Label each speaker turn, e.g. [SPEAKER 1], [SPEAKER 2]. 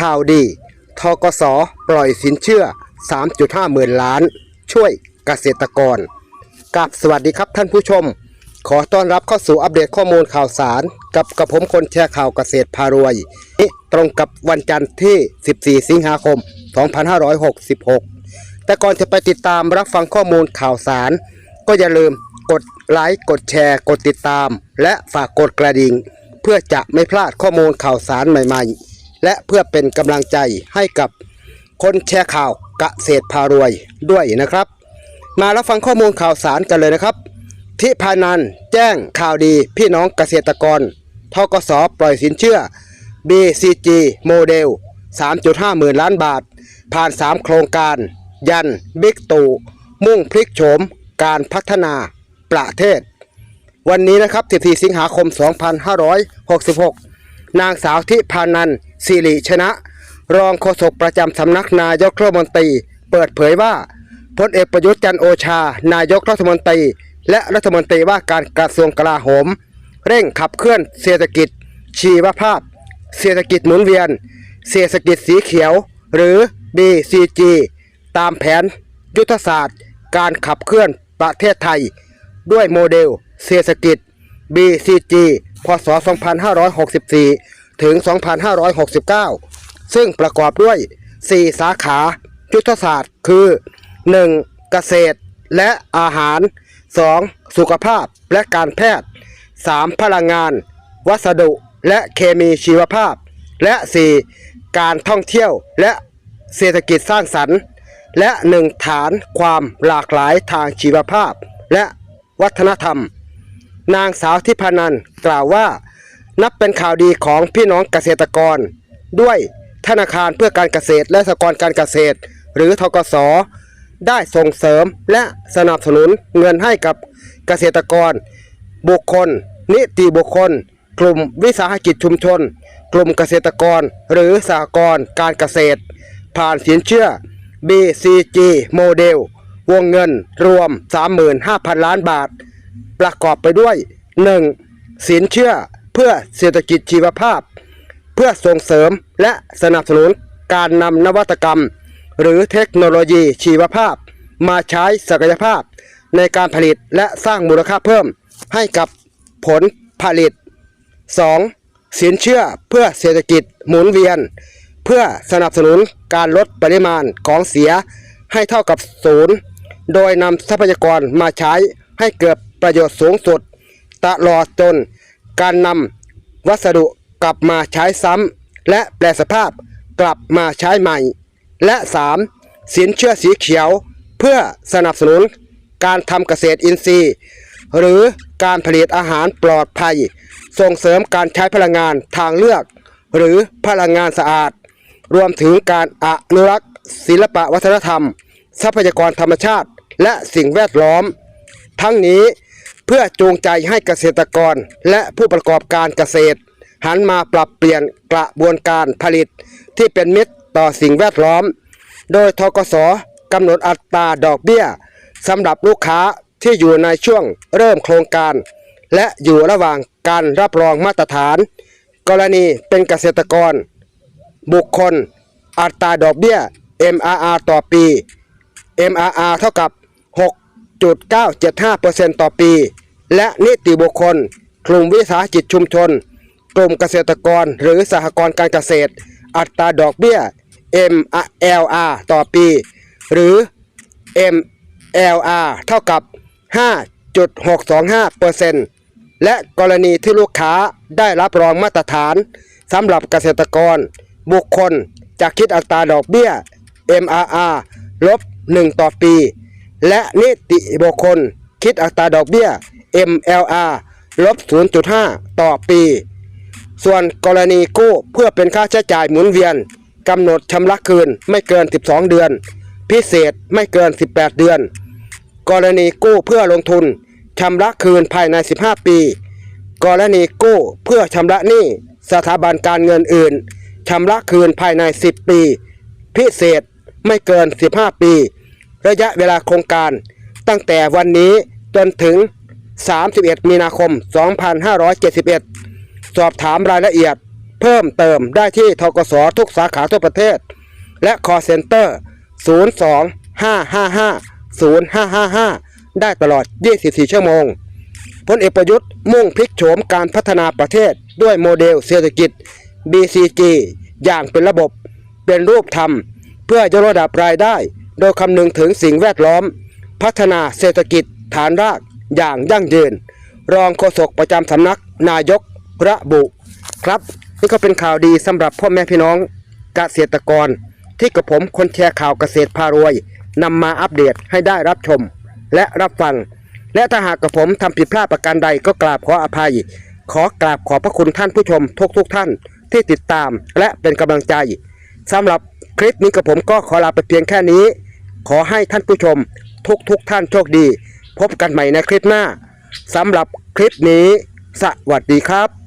[SPEAKER 1] ข่าวดีทกสปล่อยสินเชื่อ 3.5 หมื่นล้าน ช่วยเกษตรกรกับสวัสดีครับท่านผู้ชม ขอต้อนรับเข้าสู่อัปเดตข้อมูลข่าวสาร กับกระผมคนแชร์ข่าวเกษตรพารวยนี่ตรงกับวันจันทร์ที่ 14 สิงหาคม 2566 แต่ก่อนจะไปติดตามรับฟังข้อมูลข่าวสาร ก็อย่าลืมกดไลค์กดแชร์ กดติดตาม และฝากกดกระดิ่ง เพื่อจะไม่พลาดข้อมูลข่าวสารใหม่ ๆ และเพื่อเป็นกำลังใจให้กับคนแชร์ข่าวกเกษตรพารวยด้วยนะครับ มารับฟังข้อมูลข่าวสารกันเลยนะครับทิพานันแจ้งข่าวดีพี่น้องเกษตรกรทกสปล่อยสินเชื่อ BCG โมเดล 3.5 หมื่นล้านบาท ผ่าน 3 โครงการ ยันบิ๊กตู่มุ่งพลิกโฉมการพัฒนาประเทศ วันนี้นะครับ 14 สิงหาคม 2566 นางสาวทิพานันสิริชนะ รองโฆษกประจำสำนักนายกรัฐมนตรี เปิดเผยว่าพลเอกประยุทธ์จันโอชา นายกรัฐมนตรี และรัฐมนตรีว่าการกระทรวงกลาโหม เร่งขับเคลื่อนเศรษฐกิจ ชีวภาพ เศรษฐกิจหมุนเวียน เศรษฐกิจสีเขียว หรือ BCG ตามแผน ยุทธศาสตร์ การขับเคลื่อนประเทศไทย ด้วยโมเดล เศรษฐกิจ BCG พศ 2564 ถึง 2569 ซึ่งประกอบด้วย 4 สาขายุทธศาสตร์คือ 1. เกษตรและอาหาร 2. สุขภาพและการแพทย์ 3. พลังงาน วัสดุและเคมีชีวภาพ และ 4. การท่องเที่ยวและเศรษฐกิจสร้างสรรค์ และหนึ่งฐานความหลากหลายทางชีวภาพ และวัฒนธรรม นางสาวทิพานันกล่าวว่า นับเป็นข่าวดีของพี่น้องเกษตรกร ด้วยธนาคารเพื่อการเกษตรและสหกรณ์การเกษตร หรือทกสได้ส่งเสริมและสนับสนุนเงินให้กับเกษตรกร บุคคล นิติบุคคล กลุ่มวิสาหกิจชุมชน กลุ่มเกษตรกร หรือสหกรณ์การเกษตร ผ่านสินเชื่อ BCG โมเดล วงเงินรวม 35,000 ล้านบาท ประกอบไปด้วย 1. สินเชื่อเพื่อเศรษฐกิจชีวภาพ เพื่อส่งเสริมและสนับสนุนการนำนวัตกรรม หรือเทคโนโลยีชีวภาพ มาใช้ศักยภาพ ในการผลิตและสร้างมูลค่าเพิ่ม ให้กับผลผลิต 2. สินเชื่อเพื่อเศรษฐกิจหมุนเวียน เพื่อสนับสนุนการลดปริมาณของเสียให้เท่ากับศูนย์โดยนำทรัพยากรมาใช้ให้เกิด ประโยชน์สูงสุด ตลอดจนการนำวัสดุกลับมาใช้ซ้ำและแปลสภาพกลับมาใช้ใหม่ และ 3. สินเชื่อสีเขียว เพื่อสนับสนุนการทำเกษตรอินทรีย์ หรือการผลิตอาหารปลอดภัย ส่งเสริมการใช้พลังงานทางเลือก หรือพลังงานสะอาด รวมถึงการอนุรักษ์ ศิลปวัฒนธรรม ทรัพยากรธรรมชาติ และสิ่งแวดล้อม ทั้งนี้ เพื่อจูงใจให้เกษตรกรและผู้ประกอบการเกษตร หันมาปรับเปลี่ยนกระบวนการผลิตที่เป็นมิตรต่อสิ่งแวดล้อม โดยทกสกำหนดอัตราดอกเบี้ยสำหรับลูกค้าที่อยู่ในช่วงเริ่มโครงการ และอยู่ระหว่างการรับรองมาตรฐาน กรณีเป็นเกษตรกร บุคคล อัตราดอกเบี้ย MRR ต่อปี MRR เท่ากับ 6.975%ต่อปี และนิติบุคคล กลุ่มวิสาหกิจชุมชน กลุ่มเกษตรกรหรือสหกรณ์การเกษตร อัตราดอกเบี้ย MLR ต่อปี หรือ MLR เท่ากับ 5.625%และกรณีที่ลูกค้าได้รับรองมาตรฐานสำหรับเกษตรกร บุคคลจะคิดอัตราดอกเบี้ย MRR ลบ 1 ต่อปี และนิติบุคคล คิดอัตราดอกเบี้ย MLR ลบ 0.5 ต่อปี ส่วนกรณีกู้เพื่อเป็นค่าใช้จ่ายหมุนเวียนกำหนดชำระคืนไม่เกิน 12 เดือน พิเศษไม่เกิน 18 เดือน กรณีกู้เพื่อลงทุนชำระคืนภายใน 15 ปี กรณีกู้เพื่อชำระหนี้สถาบันการเงินอื่นชำระคืนภายใน 10 ปี พิเศษไม่เกิน 15 ปี ระยะเวลาโครงการ ตั้งแต่วันนี้จนถึง 31 มีนาคม 2571 สอบถามรายละเอียด เพิ่มเติมได้ที่ทกสทุกสาขาทั่วประเทศ และ call center 02-555-0555 ได้ตลอด 24 ชั่วโมงพลเอกประยุทธ์มุ่งพลิกโฉมการพัฒนาประเทศด้วยโมเดลเศรษฐกิจ BCG อย่างเป็นระบบเป็นรูปธรรม เพื่อยกระดับรายได้ โดยคำนึงถึงสิ่งแวดล้อม พัฒนาเศรษฐกิจฐานรากอย่างยั่งยืน รองโฆษกประจำสำนักนายกระบุ ครับ นี่ก็เป็นข่าวดีสำหรับพ่อแม่พี่น้องเกษตรกร ที่กับผมคนแชร์ข่าวเกษตรพารวยนำมาอัปเดตให้ได้รับชม และรับฟัง และถ้าหากกับผมทำผิดพลาดประการใดก็กราบขออภัย ขอกราบขอบพระคุณท่านผู้ชมทุกทุกท่านที่ติดตามและเป็นกำลังใจสำหรับคลิปนี้กับผมก็ขอลาไปเพียงแค่นี้ ขอให้ท่านผู้ชมทุกทุกท่านโชคดี พบกันใหม่ในคลิปหน้าสำหรับคลิปนี้ สวัสดีครับ